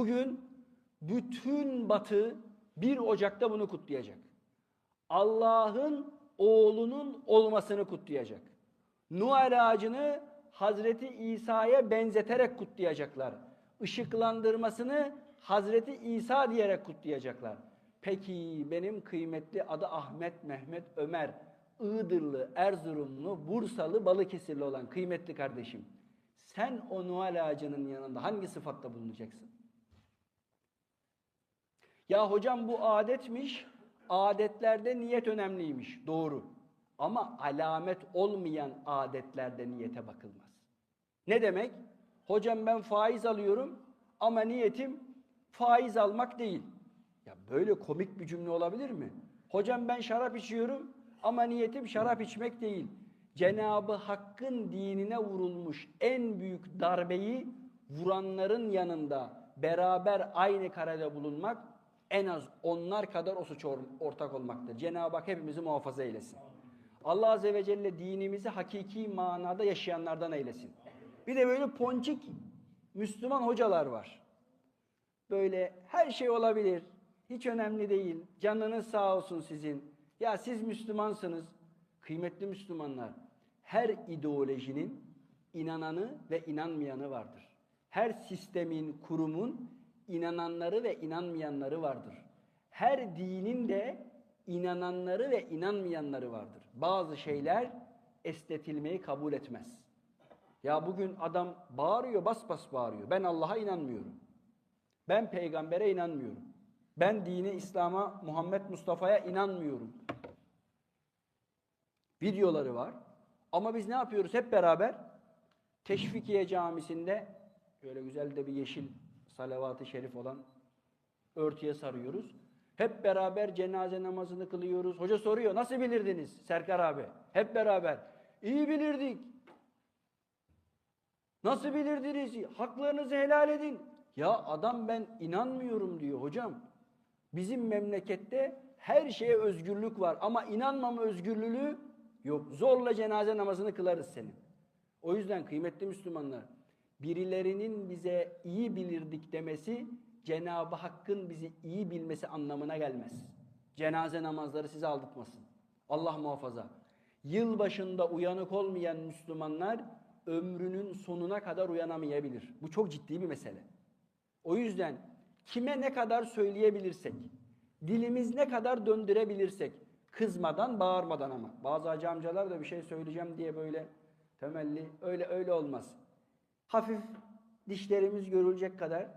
Bugün bütün batı 1 Ocak'ta bunu kutlayacak. Allah'ın oğlunun olmasını kutlayacak. Noel ağacını Hazreti İsa'ya benzeterek kutlayacaklar. Işıklandırmasını Hazreti İsa diyerek kutlayacaklar. Peki benim kıymetli adı Ahmet, Mehmet, Ömer, Iğdırlı, Erzurumlu, Bursalı, Balıkesirli olan kıymetli kardeşim. Sen o Noel ağacının yanında hangi sıfatla bulunacaksın? Ya hocam bu adetmiş. Adetlerde niyet önemliymiş. Doğru. Ama alamet olmayan adetlerde niyete bakılmaz. Ne demek? Hocam ben faiz alıyorum ama niyetim faiz almak değil. Ya böyle komik bir cümle olabilir mi? Hocam ben şarap içiyorum ama niyetim şarap içmek değil. Cenabı Hakk'ın dinine vurulmuş en büyük darbeyi vuranların yanında beraber aynı karede bulunmak en az onlar kadar o suç ortak olmaktır. Cenab-ı Hak hepimizi muhafaza eylesin. Allah Azze ve Celle dinimizi hakiki manada yaşayanlardan eylesin. Bir de böyle ponçik Müslüman hocalar var. Böyle her şey olabilir. Hiç önemli değil. Canınız sağ olsun sizin. Ya siz Müslümansınız. Kıymetli Müslümanlar. Her ideolojinin inananı ve inanmayanı vardır. Her sistemin, kurumun inananları ve inanmayanları vardır. Her dinin de inananları ve inanmayanları vardır. Bazı şeyler estetilmeyi kabul etmez. Ya bugün adam bağırıyor, bas bas bağırıyor. Ben Allah'a inanmıyorum. Ben peygambere inanmıyorum. Ben dini İslam'a, Muhammed Mustafa'ya inanmıyorum. Videoları var. Ama biz ne yapıyoruz hep beraber? Teşvikiye Camisi'nde böyle güzel de bir yeşil salavat-ı şerif olan örtüye sarıyoruz. Hep beraber cenaze namazını kılıyoruz. Hoca soruyor nasıl bilirdiniz Serkar abi? Hep beraber. İyi bilirdik. Nasıl bilirdiniz? Haklarınızı helal edin. Ya adam ben inanmıyorum diyor hocam. Bizim memlekette her şeye özgürlük var ama inanmama özgürlüğü yok. Zorla cenaze namazını kılarız senin. O yüzden kıymetli Müslümanlar birilerinin bize iyi bilirdik demesi Cenab-ı Hakk'ın bizi iyi bilmesi anlamına gelmez. Cenaze namazları sizi aldırtmasın. Allah muhafaza. Yıl başında uyanık olmayan Müslümanlar ömrünün sonuna kadar uyanamayabilir. Bu çok ciddi bir mesele. O yüzden kime ne kadar söyleyebilirsek, dilimiz ne kadar döndürebilirsek, kızmadan, bağırmadan ama. Bazı hacı amcalar da bir şey söyleyeceğim diye böyle temelli, öyle öyle olmaz. Hafif dişlerimiz görülecek kadar